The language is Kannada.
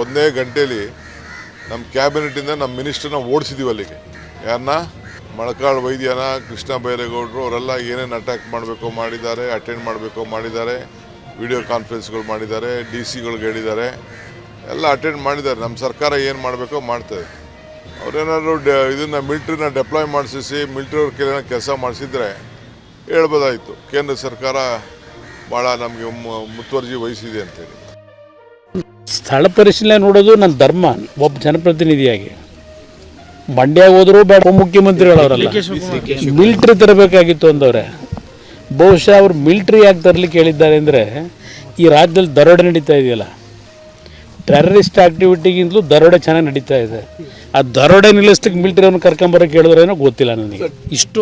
ಒಂದೇ ಗಂಟೆಯಲ್ಲಿ ನಮ್ಮ ಕ್ಯಾಬಿನೆಟಿಂದ ನಮ್ಮ ಮಿನಿಸ್ಟರ್ನ ಓಡಿಸಿದೀವಿ ಅಲ್ಲಿಗೆ. ಯಾರನ್ನ ಮೊಳಕಾಳು ವೈದ್ಯನ, ಕೃಷ್ಣ ಬೈರೇಗೌಡರು, ಅವರೆಲ್ಲ ಏನೇನು ಅಟ್ಯಾಕ್ ಮಾಡಬೇಕು ಮಾಡಿದ್ದಾರೆ ಅಟೆಂಡ್ ಮಾಡಬೇಕು ಮಾಡಿದ್ದಾರೆ ವಿಡಿಯೋ ಕಾನ್ಫರೆನ್ಸ್ಗಳು ಮಾಡಿದ್ದಾರೆ ಡಿ ಸಿಗಳಿಗೆ ಹೇಳಿದ್ದಾರೆ, ಎಲ್ಲ ಅಟೆಂಡ್ ಮಾಡಿದ್ದಾರೆ. ನಮ್ಮ ಸರ್ಕಾರ ಏನು ಮಾಡಬೇಕೋ ಮಾಡ್ತದೆ ಅವ್ರೇನಾದ್ರು ಡ, ಇದನ್ನು ಮಿಲ್ಟ್ರಿನ ಡೆಪ್ಲಾಯ್ ಮಾಡಿಸಿ ಮಿಲ್ಟ್ರಿ ಅವ್ರ ಕೆಲ ಕೆಲಸ ಮಾಡಿಸಿದ್ರೆ ಹೇಳ್ಬೋದಾಯಿತು. ಕೇಂದ್ರ ಸರ್ಕಾರ ಭಾಳ ನಮಗೆ ಮುತುವರ್ಜಿ ವಹಿಸಿದೆ ಅಂತೇಳಿ. ಸ್ಥಳ ಪರಿಶೀಲನೆ ನೋಡೋದು ನನ್ನ ಧರ್ಮ, ಒಬ್ಬ ಜನಪ್ರತಿನಿಧಿಯಾಗಿ. ಮಂಡ್ಯ ಹೋದ್ರು ಬೇಡ ಮುಖ್ಯಮಂತ್ರಿಗಳವರಲ್ಲ. ಮಿಲ್ಟ್ರಿ ತರಬೇಕಾಗಿತ್ತು ಅಂದವ್ರೆ. ಬಹುಶಃ ಅವ್ರು ಮಿಲ್ಟ್ರಿ ಯಾಕೆ ತರಲಿಕ್ಕೆ ಹೇಳಿದ್ದಾರೆ ಅಂದರೆ, ಈ ರಾಜ್ಯದಲ್ಲಿ ದರೋಡೆ ನಡೀತಾ ಇದೆಯಲ್ಲ. ಟೆರರಿಸ್ಟ್ ಆಕ್ಟಿವಿಟಿಗಿಂತಲೂ ದರೋಡೆ ಚೆನ್ನಾಗಿ ನಡೀತಾ ಇದೆ. ಆ ದರೋಡೆ ನಿಲ್ಲಿಸ್ಲಿಕ್ಕೆ ಮಿಲ್ಟ್ರಿ ಅವ್ರನ್ನ ಕರ್ಕೊಂಬರೋಕೆ ಹೇಳಿದ್ರೇನೋ ಗೊತ್ತಿಲ್ಲ ನನಗೆ. ಇಷ್ಟು